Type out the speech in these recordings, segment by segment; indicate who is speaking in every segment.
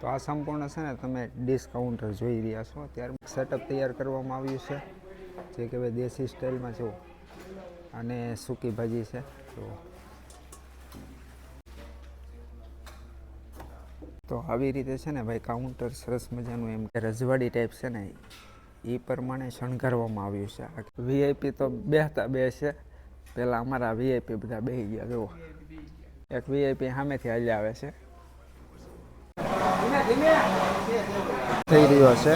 Speaker 1: તો આ સંપૂર્ણ છે ને તમે ડિસ્કાઉન્ટર જોઈ રહ્યા છો. ત્યારબાદ સેટઅપ તૈયાર કરવામાં આવ્યું છે. જે કહેવાય દેશી સ્ટાઇલમાં જુઓ. અને સૂકી ભાજી છે. તો તો આવી રીતે છે ને ભાઈ કાઉન્ટર સરસ મજાનું એમ કે રજવાડી ટાઈપ છે ને એ પ્રમાણે શણગારવામાં આવ્યું છે. વીઆઈપી તો બેહતા બે છે. પહેલાં અમારા વીઆઈપી બધા બેહી ગયા, જુઓ. એક વીઆઈપી સામેથી હાલ્યા આવે છે. થઈ રહ્યો છે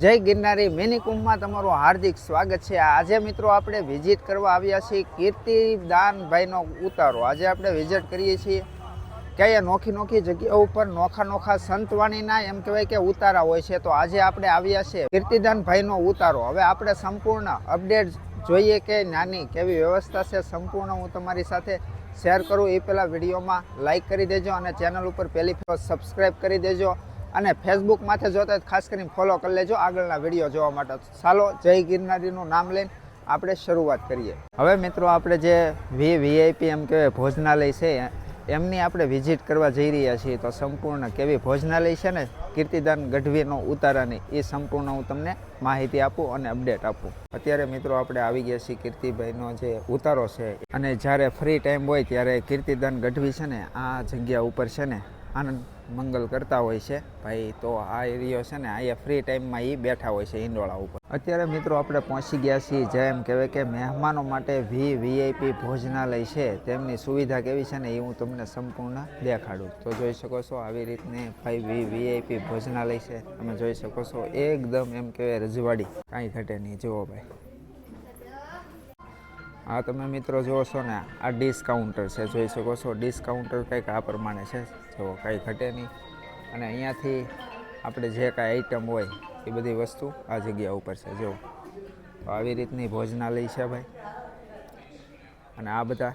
Speaker 1: જય ગિરનારી મિની કુંભમાં તમારું હાર્દિક સ્વાગત છે. આજે મિત્રો આપણે વિઝિટ કરવા આવ્યા છીએ કીર્તિદાનભાઈનો ઉતારો. આજે આપણે વિઝિટ કરીએ છીએ કયા નોખી નોખી જગ્યાઓ ઉપર નોખા નોખા સંતવાણીના એમ કહેવાય કે ઉતારા હોય છે. તો આજે આપણે આવ્યા છે કીર્તિદાનભાઈનો ઉતારો. હવે આપણે સંપૂર્ણ અપડેટ જોઈએ કે નાની કેવી વ્યવસ્થા છે સંપૂર્ણ હું તમારી સાથે શેર કરું. એ પહેલાં વિડીયોમાં લાઈક કરી દેજો અને ચેનલ ઉપર પહેલી વખત સબસ્ક્રાઈબ કરી દેજો અને ફેસબુક માથે જોતા ખાસ કરીને ફોલો કરી લેજો આગળના વીડિયો જોવા માટે. ચાલો, જય ગિરનારીનું નામ લઈને આપણે શરૂઆત કરીએ. હવે મિત્રો, આપણે જે વી વીઆઈપી એમ કહેવાય ભોજનાલય છે એમની આપણે વિઝિટ કરવા જઈ રહ્યા છીએ તો સંપૂર્ણ કેવી ભોજનાલય છે ને? કીર્તિદાન ગઢવીનો ઉતારાની એ સંપૂર્ણ હું તમને માહિતી આપું અને અપડેટ આપું. અત્યારે મિત્રો આપણે આવી ગયા છીએ કીર્તિભાઈનો જે ઉતારો છે અને જ્યારે ફ્રી ટાઈમ હોય ત્યારે કીર્તિદાન ગઢવી છે ને, આ જગ્યા ઉપર છે ને આનંદ મંગલ કરતા હોય છે. ભાઈ, તો આ એરિયો છે ને, અહીંયા ફ્રી ટાઈમમાં એ બેઠા હોય છે ઈંડોળા ઉપર. અત્યારે મિત્રો આપણે પહોંચી ગયા છીએ, જેમ કહેવાય કે મહેમાનો માટે વી વીઆઈપી ભોજનાલય છે. તેમની સુવિધા કેવી છે ને, એ હું તમને સંપૂર્ણ દેખાડું. તો જોઈ શકો છો, આવી રીતની ભાઈ વી વીઆઈપી ભોજનાલય છે. તમે જોઈ શકો છો, એકદમ એમ કહેવાય રજવાડી. કાંઈ ઘટે નહીં. જુઓ ભાઈ. આ તમે મિત્રો જુઓ છો ને, આ ડિસ્કાઉન્ટર છે, જોઈ શકો છો. ડિસ્કાઉન્ટર કંઈક આ પ્રમાણે છે. જો કાંઈ ઘટે નહીં. અને અહીંયાથી આપણે જે કાંઈ આઈટમ હોય, એ બધી વસ્તુ આ જગ્યા ઉપર છે. જો, તો આવી રીતની ભોજનાલય છે ભાઈ. અને આ બધા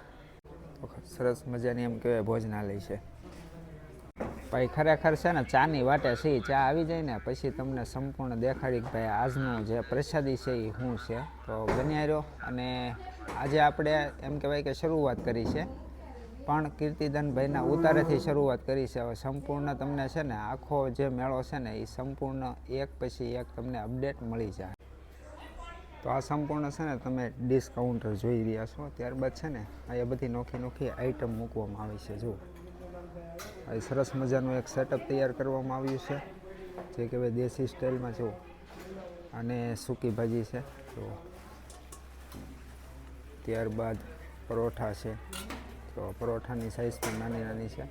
Speaker 1: સરસ મજાની એમ કહેવાય ભોજનાલય છે. ભાઈ, ખરેખર છે ને, ચાની વાટે છે ચા આવી જાય ને, પછી તમને સંપૂર્ણ દેખાડી કે ભાઈ, આજનું જે પ્રસાદી છે, એ શું છે? તો બન્યા રહ્યો અને આજે આપણે એમ કહેવાય કે શરૂઆત કરી છે. પણ કીર્તિદાનભાઈના ઉતારેથી શરૂઆત કરી છે. હવે સંપૂર્ણ તમને છે ને, આખો જે મેળો છે ને, એ સંપૂર્ણ એક પછી એક તમને અપડેટ મળી જાય. તો આ સંપૂર્ણ છે ને, તમે ડિસ્કાઉન્ટર જોઈ રહ્યા છો. ત્યારબાદ છે ને, અહીંયા બધી નોખી નોખી આઈટમ મૂકવામાં આવી છે. જુઓ. અહીં સરસ મજાનું એક સેટઅપ તૈયાર કરવામાં આવ્યું છે. જે કહેવાય દેશી સ્ટાઇલમાં જો અને સૂકી ભાજી છે. તો ત્યારબાદ પરોઠા છે. તો પરોઠાની સાઇઝ પણ નાની નાની છે.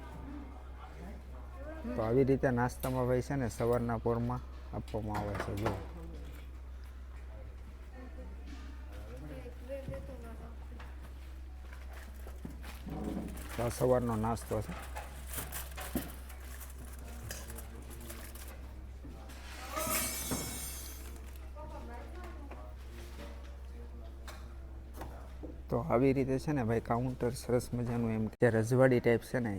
Speaker 1: તો આવી રીતે નાસ્તામાં ભાઈ છે ને સવારના પોરમાં આપવામાં આવે છે. જો સવારનો નાસ્તો છે. આવી રીતે છે ને ભાઈ કાઉન્ટર સરસ મજાનું એમ જે રજવાડી ટાઈપ છે ને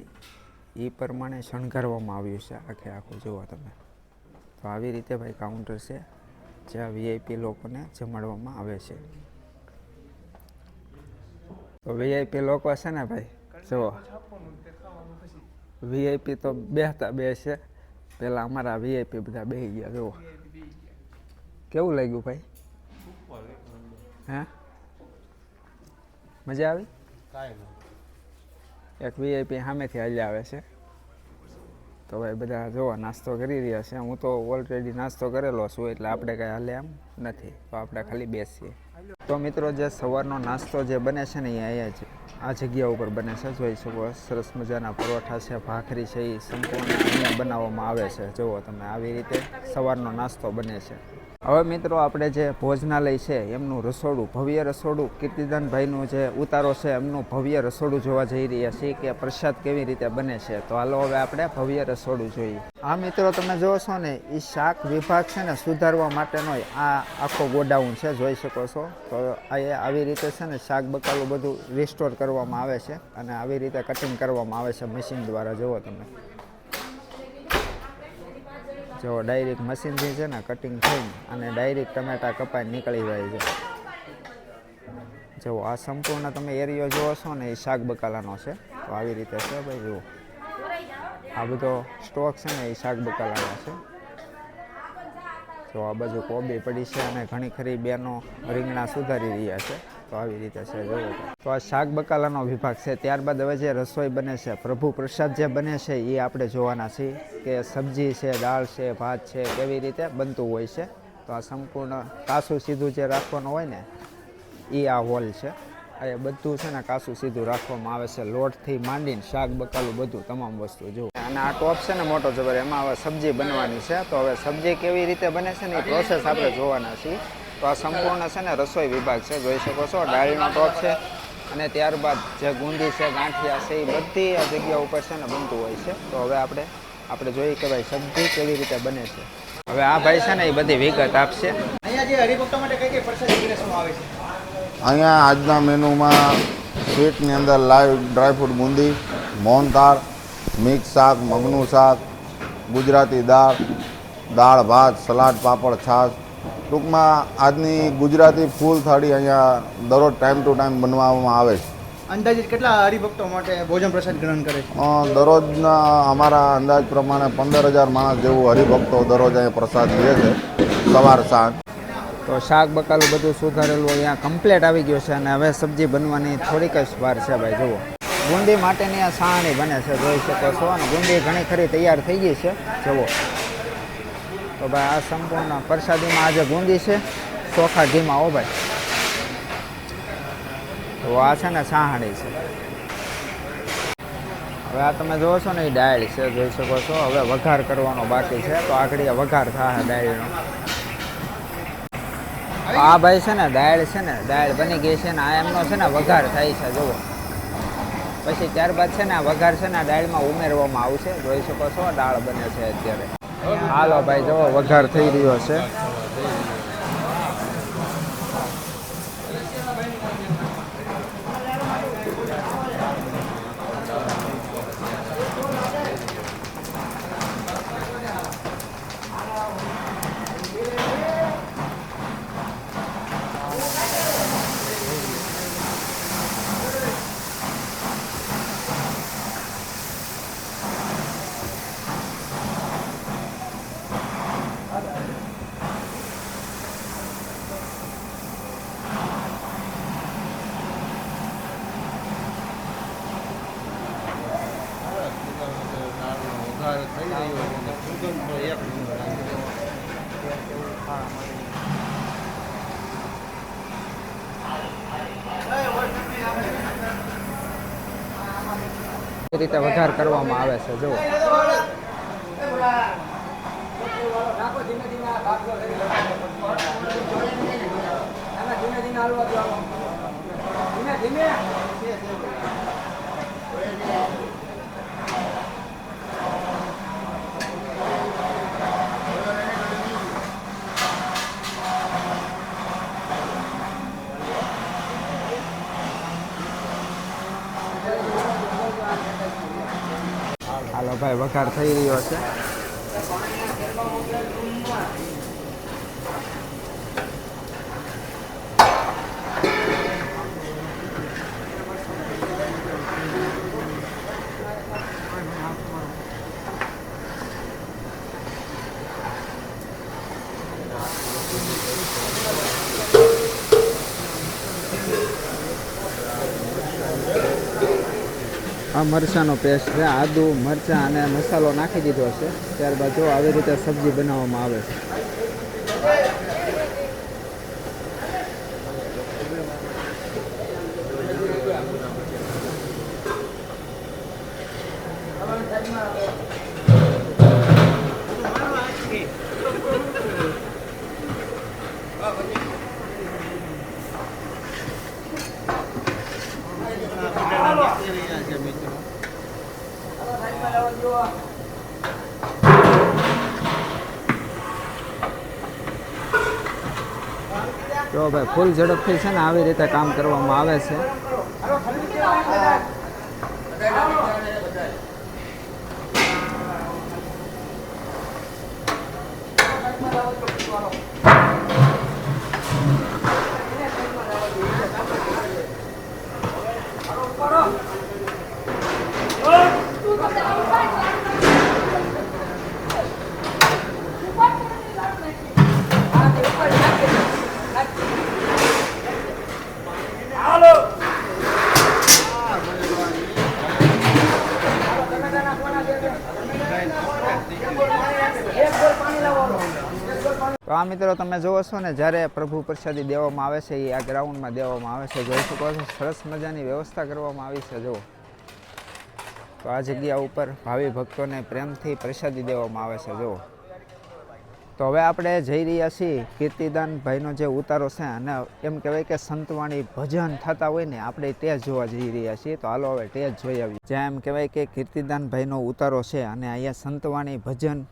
Speaker 1: એ પ્રમાણે શણગારવામાં આવ્યું છે આખે આખું જુઓ તમે. તો આવી રીતે ભાઈ કાઉન્ટર છે જ્યાં વીઆઈપી લોકોને જમાડવામાં આવે છે. તો વીઆઈપી લોકો છે ને ભાઈ જુઓ વીઆઈપી તો બેહતા બે છે પહેલાં અમારા વીઆઈપી બધા બેહી ગયા જુઓ કેવું લાગ્યું ભાઈ? હે? મજા આવી? એક વીઆઈપી સામેથી હાલ્યા આવે છે. તો ભાઈ બધા જોવા નાસ્તો કરી રહ્યા છે. હું તો ઓલરેડી નાસ્તો કરેલો છું એટલે આપણે કાંઈ હાલે એમ નથી. તો આપણે ખાલી બેસીએ. તો મિત્રો જે સવારનો નાસ્તો જે બને છે ને એ અહીંયા જ આ જગ્યા ઉપર બને છે. જોઈ શકો સરસ મજાના પરોઠા છે ભાખરી છે એ સંપૂર્ણ અહીંયા બનાવવામાં આવે છે. જુઓ તમે આવી રીતે સવારનો નાસ્તો બને છે. હવે મિત્રો આપણે જે ભોજનાલય છે, એમનું રસોડું, ભવ્ય રસોડું, કીર્તિદાનભાઈનું જે ઉતારો છે, એમનું ભવ્ય રસોડું જોવા જઈ રહ્યા છીએ કે પ્રસાદ કેવી રીતે બને છે. તો હાલો હવે આપણે ભવ્ય રસોડું જોઈએ. આ મિત્રો, તમે છો ને એ શાક વિભાગ છે ને, સુધારવા માટેનો આ આખો ગોડાઉન છે, જોઈ શકો છો. તો એ આવી રીતે છે ને, શાક બકાલું બધું રિસ્ટોર કરવામાં આવે છે અને આવી રીતે કટિંગ કરવામાં આવે છે મશીન દ્વારા. જુઓ તમે. જો ડાયરેક્ટ મશીનથી છે ને કટિંગ થઈને અને ડાયરેક્ટ ટમેટા કપાઈને નીકળી જાય છે. જો, આ સંપૂર્ણ તમે એરિયો જોવો છો ને, એ શાક બકાલાનો છે. તો આવી રીતે છે ભાઈ, જુઓ. આ બધો સ્ટોક છે ને, એ શાક બકાલાનો છે. તો આ બાજુ કોબી પડી છે અને ઘણી ખરી બેનો રીંગણા સુધારી રહ્યા છે. તો આવી રીતે છે જોવો તો આ શાક બકાલાનો વિભાગ છે. ત્યારબાદ હવે જે રસોઈ બને છે પ્રભુ પ્રસાદ જે બને છે એ આપણે જોવાના છીએ કે સબ્જી છે, દાળ છે, ભાત છે, કેવી રીતે બનતું હોય છે. તો આ સંપૂર્ણ કાસું સીધું જે રાખવાનું હોય ને એ આ હોલ છે. એ બધું છે ને કાસું સીધું રાખવામાં આવે છે. લોટથી માંડીને શાક, બકાલું બધું તમામ વસ્તુ, જુઓ. અને આ ટોપ છે ને મોટો જબર, એમાં હવે સબ્જી બનવાની છે. તો હવે સબ્જી કેવી રીતે બને છે ને એ પ્રોસેસ આપણે જોવાના છીએ. તો આ સંપૂર્ણ છે ને રસોઈ વિભાગ છે જોઈ શકો છો. ડાળીનો ટોપ છે અને ત્યારબાદ જે ગુંદી છે ગાંઠિયા છે એ બધી આ જગ્યા ઉપર છે ને બનતું હોય છે. તો હવે આપણે આપણે જોઈએ કે ભાઈ સબ્જી કેવી રીતે બને છે. હવે આ ભાઈ છે ને એ બધી વિગત આપશે.
Speaker 2: અહીંયા જે હરિભક્તો માટે કઈ કઈ પ્રસાદી પીરસવામાં આવે છે?
Speaker 3: અહીંયા આજના મેનુમાં સ્વીટની અંદર live dry fruit boondi mohanthal mix શાક મગનું શાક ગુજરાતી દાળ દાળ ભાત સલાડ પાપડ છાશ ટૂંકમાં આજની ગુજરાતી ફૂલ થાળી અહીંયા દરરોજ ટાઈમ ટુ ટાઈમ બનાવવામાં આવે છે.
Speaker 2: અંદાજે કેટલા હરિભક્તો માટે ભોજન પ્રસાદ ગ્રહણ કરે છે?
Speaker 3: અ, દરરોજના અમારા અંદાજ પ્રમાણે પંદર હજાર માણસ જેવું હરિભક્તો દરરોજ અહીંયા પ્રસાદ લે છે સવાર સાંજ.
Speaker 1: તો શાક બકાલું બધું સુધારેલું અહીંયા કમ્પ્લેટ આવી ગયું છે અને હવે સબ્જી બનવાની થોડીક જ વાર છે ભાઈ જુઓ. ગુંદી માટેની આ સાણી બને છે જોઈ શકો છો. અને ગુંદી ઘણી ખરી તૈયાર થઈ ગઈ છે જુઓ. તો ભાઈ આ સંપૂર્ણ પ્રસાદીમાં આજે ગુંદી છે, ચોખા ઘીમાં હો ભાઈ. તો આ છે ને સાહાણી છે. હવે આ તમે જોવો છો ને, એ ડાયલ છે, જોઈ શકો છો. હવે વઘાર કરવાનો બાકી છે, તો આગળ વઘાર થાય ડાયલનો. આ ભાઈ છે ને દાળ છે ને દાળ બની ગઈ છે ને, આ એમનો છે ને વઘાર થાય છે, જુઓ. પછી ત્યારબાદ છે ને વઘાર છે ને, આ દાળમાં ઉમેરવામાં આવશે, જોઈ શકો છો દાળ બને છે અત્યારે. હાલો ભાઈ જવો વઘાર થઈ રહ્યો છે એ રીતે વધાર કરવામાં આવે છે જુઓ. હાલો ભાઈ વઘાર થઈ રહ્યો છે. આ મરચાંનો પેસ્ટ છે, આદુ, મરચાં અને મસાલો નાખી દીધો છે. ત્યારબાદ જો આવી રીતે સબ્જી બનાવવામાં આવે છે. ભાઈ ફૂલ ઝડપથી છે ને આવી રીતે કામ કરવામાં આવે છે. તો મિત્રો, તમે જુઓ છો ને, જ્યારે પ્રભુ પ્રસાદી દેવામાં આવે છે, એ આ ગ્રાઉન્ડમાં દેવામાં આવે છે, જોઈ શકો છો, સરસ મજાની વ્યવસ્થા કરવામાં આવી છે, જુઓ. તો આ જગ્યા ઉપર ભાવિ ભક્તોને પ્રેમથી પ્રસાદી દેવામાં આવે છે, જુઓ. તો હવે આપણે જઈ રહ્યા છીએ કીર્તિદાન ભાઈનો જે ઉતારો છે, અને એમ કહેવાય કે સંતવાણી ભજન થતા હોય ને, આપણે તે જોવા જઈ રહ્યા છીએ. તો હાલો હવે તે જોઈ આવીએ. જ્યાં એમ કહેવાય કે કીર્તિદાન ભાઈનો ઉતારો છે, અને અહીંયા સંતવાણી ભજન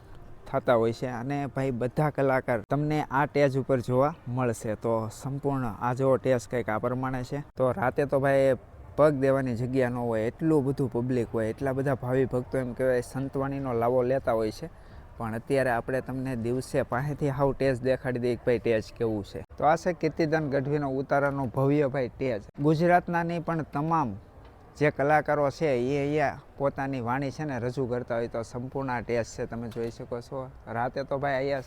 Speaker 1: થતા હોય છે અને ભાઈ બધા કલાકાર તમને આ ટેજ ઉપર જોવા મળશે. તો સંપૂર્ણ આ જો ટેજ કંઈક આ પ્રમાણે છે, તો રાતે તો ભાઈ પગ દેવાની જગ્યા ન હોય, એટલું બધું પબ્લિક હોય, એટલા બધા ભાવિ ભક્તો એમ કહેવાય, સંતવાણીનો લાવો લેતા હોય છે. પણ અત્યારે આપણે તમને દિવસે પાસેથી હાવ ટેજ દેખાડી દઈએ ભાઈ ટેજ કેવું છે. તો આ છે કીર્તિદાન ગઢવીનો ઉતારાનો ભવ્ય ભાઈ ટેજ. ગુજરાતના નહીં પણ તમામ જે કલાકારો છે એ અહીંયા પોતાની વાણી છે ને રજૂ કરતા હોય તો સંપૂર્ણ આ ટેસ્ટ છે, તમે જોઈ શકો છો. રાતે તો ભાઈ અહીંયા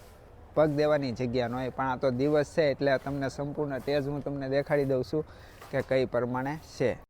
Speaker 1: પગ દેવાની જગ્યા ન હોય, પણ આ તો દિવસ છે એટલે તમને સંપૂર્ણ ટેસ્ટ હું તમને દેખાડી દઉં છું કે કઈ પ્રમાણે છે.